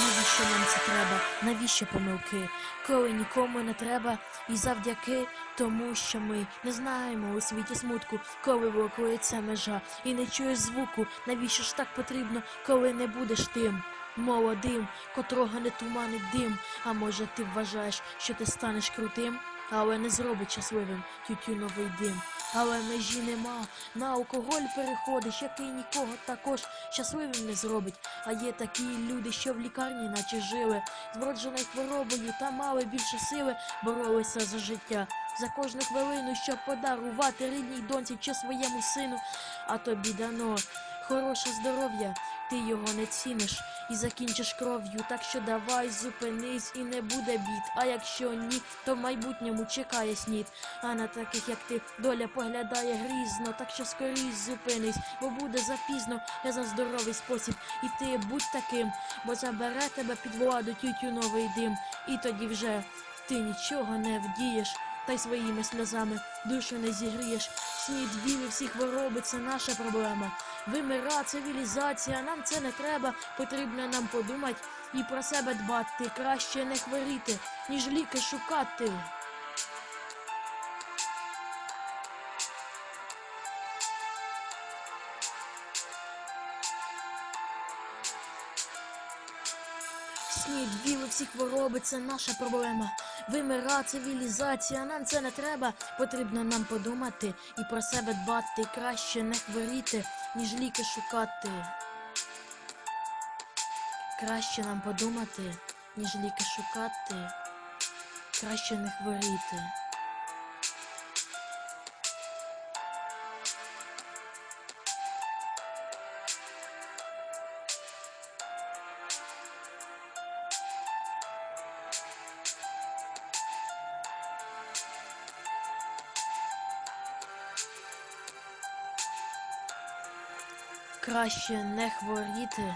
Навіщо нам це треба? Навіщо помилки? Коли нікому не треба, і завдяки тому, що ми не знаємо у світі смутку, коли блокується межа, і не чуєш звуку, навіщо ж так потрібно, коли не будеш тим? Молодим, котрого не туманить дим. А може ти вважаєш, що ти станеш крутим, але не зробить щасливим тютюновий дим. Але межі нема, на алкоголь переходиш, який нікого також щасливим не зробить. А є такі люди, що в лікарні наче жили, з вродженою хворобою та мали більше сили, боролися за життя. За кожну хвилину, щоб подарувати рідній доньці чи своєму сину, а тобі дано хороше здоров'я, ти його не ціниш і закінчиш кров'ю. Так що давай зупинись і не буде бід. А якщо ні, то в майбутньому чекає снід. А на таких, як ти, доля поглядає грізно, так що скоріш зупинись, бо буде запізно не за здоровий спосіб. І ти будь таким, бо забере тебе під владу тютюновий дим, і тоді вже ти нічого не вдієш. Та й своїми сльозами душу не зігрієш. Снід війни всі хвороби це наша проблема. Вимира цивілізація, нам це не треба. Потрібно нам подумати і про себе дбати. Краще не хворіти, ніж ліки шукати. Снід, віли, всі хвороби це наша проблема. Вимира цивілізація, нам це не треба. Потрібно нам подумати і про себе дбати. Краще не хворіти, ніж ліки шукати. Краще нам подумати, ніж ліки шукати. Краще не хворіти. Краще не хворіти,